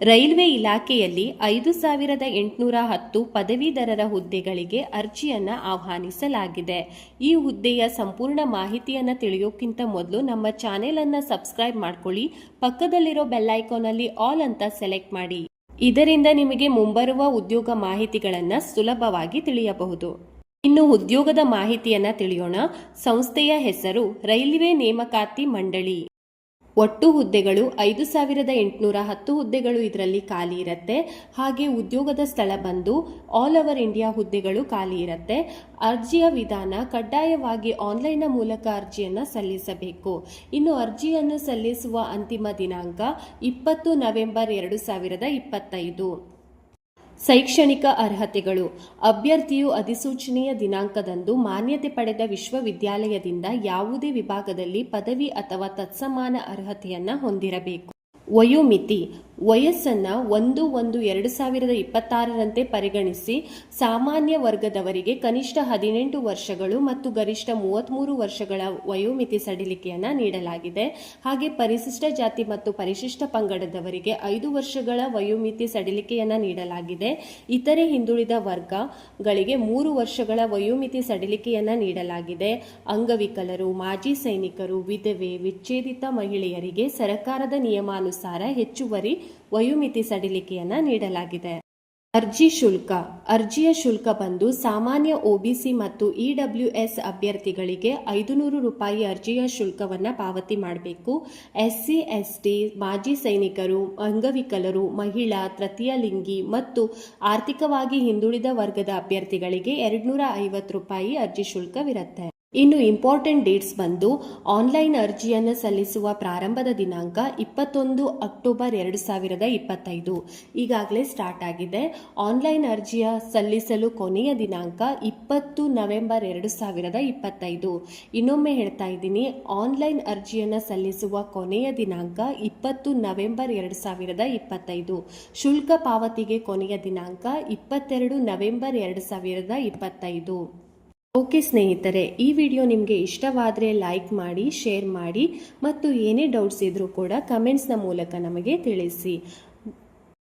Railway ಇಲಾಖೆಯಲ್ಲಿ ಐದು ಸಾವಿರದ ಎಂಟುನೂರ ಹತ್ತು ಪದವೀಧರರ ಹುದ್ದೆಗಳಿಗೆ ಅರ್ಜಿಯನ್ನು ಆಹ್ವಾನಿಸಲಾಗಿದೆ. ಈ ಹುದ್ದೆಯ ಸಂಪೂರ್ಣ ಮಾಹಿತಿಯನ್ನು ತಿಳಿಯೋಕ್ಕಿಂತ ಮೊದಲು ನಮ್ಮ ಚಾನೆಲನ್ನು ಸಬ್ಸ್ಕ್ರೈಬ್ ಮಾಡ್ಕೊಳ್ಳಿ, ಪಕ್ಕದಲ್ಲಿರೋ ಬೆಲ್ ಐಕಾನಲ್ಲಿ ಆಲ್ ಅಂತ ಸೆಲೆಕ್ಟ್ ಮಾಡಿ. ಇದರಿಂದ ನಿಮಗೆ ಮುಂಬರುವ ಉದ್ಯೋಗ ಮಾಹಿತಿಗಳನ್ನು ಸುಲಭವಾಗಿ ತಿಳಿಯಬಹುದು. ಇನ್ನು ಉದ್ಯೋಗದ ಮಾಹಿತಿಯನ್ನು ತಿಳಿಯೋಣ. ಸಂಸ್ಥೆಯ ಹೆಸರು ರೈಲ್ವೆ ನೇಮಕಾತಿ ಮಂಡಳಿ. ಒಟ್ಟು ಹುದ್ದೆಗಳು ಐದು ಸಾವಿರದ ಎಂಟುನೂರ ಹತ್ತು ಹುದ್ದೆಗಳು ಇದರಲ್ಲಿ ಖಾಲಿ ಇರುತ್ತೆ. ಹಾಗೆ ಉದ್ಯೋಗದ ಸ್ಥಳ ಬಂದು ಆಲ್ ಓವರ್ ಇಂಡಿಯಾ ಹುದ್ದೆಗಳು ಖಾಲಿ ಇರುತ್ತೆ. ಅರ್ಜಿಯ ವಿಧಾನ ಕಡ್ಡಾಯವಾಗಿ ಆನ್ಲೈನ್ನ ಮೂಲಕ ಅರ್ಜಿಯನ್ನು ಸಲ್ಲಿಸಬೇಕು. ಇನ್ನು ಅರ್ಜಿಯನ್ನು ಸಲ್ಲಿಸುವ ಅಂತಿಮ ದಿನಾಂಕ ಇಪ್ಪತ್ತು ನವೆಂಬರ್ ಎರಡು ಸಾವಿರದ ಇಪ್ಪತ್ತೈದು. ಶೈಕ್ಷಣಿಕ ಅರ್ಹತೆಗಳು. ಅಭ್ಯರ್ಥಿಯು ಅಧಿಸೂಚನೆಯ ದಿನಾಂಕದಂದು ಮಾನ್ಯತೆ ಪಡೆದ ವಿಶ್ವವಿದ್ಯಾಲಯದಿಂದ ಯಾವುದೇ ವಿಭಾಗದಲ್ಲಿ ಪದವಿ ಅಥವಾ ತತ್ಸಮಾನ ಅರ್ಹತೆಯನ್ನು ಹೊಂದಿರಬೇಕು. ವಯೋಮಿತಿ. ವಯಸ್ಸನ್ನ ಒಂದು ಒಂದು ಎರಡು ಸಾವಿರದ ಇಪ್ಪತ್ತಾರರಂತೆ ಪರಿಗಣಿಸಿ ಸಾಮಾನ್ಯ ವರ್ಗದವರಿಗೆ ಕನಿಷ್ಠ ಹದಿನೆಂಟು ವರ್ಷಗಳು ಮತ್ತು ಗರಿಷ್ಠ ಮೂವತ್ತ್ಮೂರು ವರ್ಷಗಳ ವಯೋಮಿತಿ ಸಡಿಲಿಕೆಯನ್ನು ನೀಡಲಾಗಿದೆ. ಹಾಗೆ ಪರಿಶಿಷ್ಟ ಜಾತಿ ಮತ್ತು ಪರಿಶಿಷ್ಟ ಪಂಗಡದವರಿಗೆ ಐದು ವರ್ಷಗಳ ವಯೋಮಿತಿ ಸಡಿಲಿಕೆಯನ್ನು ನೀಡಲಾಗಿದೆ. ಇತರೆ ಹಿಂದುಳಿದ ವರ್ಗಗಳಿಗೆ ಮೂರು ವರ್ಷಗಳ ವಯೋಮಿತಿ ಸಡಿಲಿಕೆಯನ್ನು ನೀಡಲಾಗಿದೆ. ಅಂಗವಿಕಲರು, ಮಾಜಿ ಸೈನಿಕರು, ವಿಧವೆ, ವಿಚ್ಛೇದಿತ ಮಹಿಳೆಯರಿಗೆ ಸರ್ಕಾರದ ನಿಯಮಾನುಸಾರ ಹೆಚ್ಚುವರಿ ವಯೋಮಿತಿ ಸಡಿಲಿಕೆಯನ್ನ ನೀಡಲಾಗಿದೆ. ಅರ್ಜಿ ಶುಲ್ಕ. ಅರ್ಜಿಯ ಶುಲ್ಕ ಬಂದು ಸಾಮಾನ್ಯ ಒಬಿಸಿ ಮತ್ತು ಇಡಬ್ಲ್ಯೂಎಸ್ ಅಭ್ಯರ್ಥಿಗಳಿಗೆ ಐದುನೂರು ರೂಪಾಯಿ ಅರ್ಜಿಯ ಶುಲ್ಕವನ್ನು ಪಾವತಿ ಮಾಡಬೇಕು. ಎಸ್ಸಿ, ಎಸ್ಟಿ, ಮಾಜಿ ಸೈನಿಕರು, ಅಂಗವಿಕಲರು, ಮಹಿಳಾ ತೃತೀಯ ಲಿಂಗಿ ಮತ್ತು ಆರ್ಥಿಕವಾಗಿ ಹಿಂದುಳಿದ ವರ್ಗದ ಅಭ್ಯರ್ಥಿಗಳಿಗೆ ಎರಡ್ನೂರ ಐವತ್ತು ರೂಪಾಯಿ ಅರ್ಜಿ ಶುಲ್ಕವಿರುತ್ತೆ. ಇನ್ನು ಇಂಪಾರ್ಟೆಂಟ್ ಡೇಟ್ಸ್ ಬಂದು ಆನ್ಲೈನ್ ಅರ್ಜಿಯನ್ನು ಸಲ್ಲಿಸುವ ಪ್ರಾರಂಭದ ದಿನಾಂಕ ಇಪ್ಪತ್ತೊಂದು ಅಕ್ಟೋಬರ್ ಎರಡು ಸಾವಿರದ ಇಪ್ಪತ್ತೈದು. ಈಗಾಗಲೇ ಸ್ಟಾರ್ಟ್ ಆಗಿದೆ. ಆನ್ಲೈನ್ ಅರ್ಜಿಯ ಸಲ್ಲಿಸಲು ಕೊನೆಯ ದಿನಾಂಕ ಇಪ್ಪತ್ತು ನವೆಂಬರ್ ಎರಡು ಸಾವಿರದ ಇಪ್ಪತ್ತೈದು. ಇನ್ನೊಮ್ಮೆ ಹೇಳ್ತಾ ಇದ್ದೀನಿ, ಆನ್ಲೈನ್ ಅರ್ಜಿಯನ್ನು ಸಲ್ಲಿಸುವ ಕೊನೆಯ ದಿನಾಂಕ ಇಪ್ಪತ್ತು ನವೆಂಬರ್ ಎರಡು ಸಾವಿರದ ಇಪ್ಪತ್ತೈದು. ಶುಲ್ಕ ಪಾವತಿಗೆ ಕೊನೆಯ ದಿನಾಂಕ ಇಪ್ಪತ್ತೆರಡು ನವೆಂಬರ್ ಎರಡು ಸಾವಿರದ ಇಪ್ಪತ್ತೈದು. ಓಕೆ ಸ್ನೇಹಿತರೆ, ಈ ವಿಡಿಯೋ ನಿಮಗೆ ಇಷ್ಟವಾದರೆ ಲೈಕ್ ಮಾಡಿ, ಶೇರ್ ಮಾಡಿ ಮತ್ತು ಏನೇ ಡೌಟ್ಸ್ ಇದ್ರೂ ಕೂಡ ಕಮೆಂಟ್ಸ್ನ ಮೂಲಕ ನಮಗೆ ತಿಳಿಸಿ.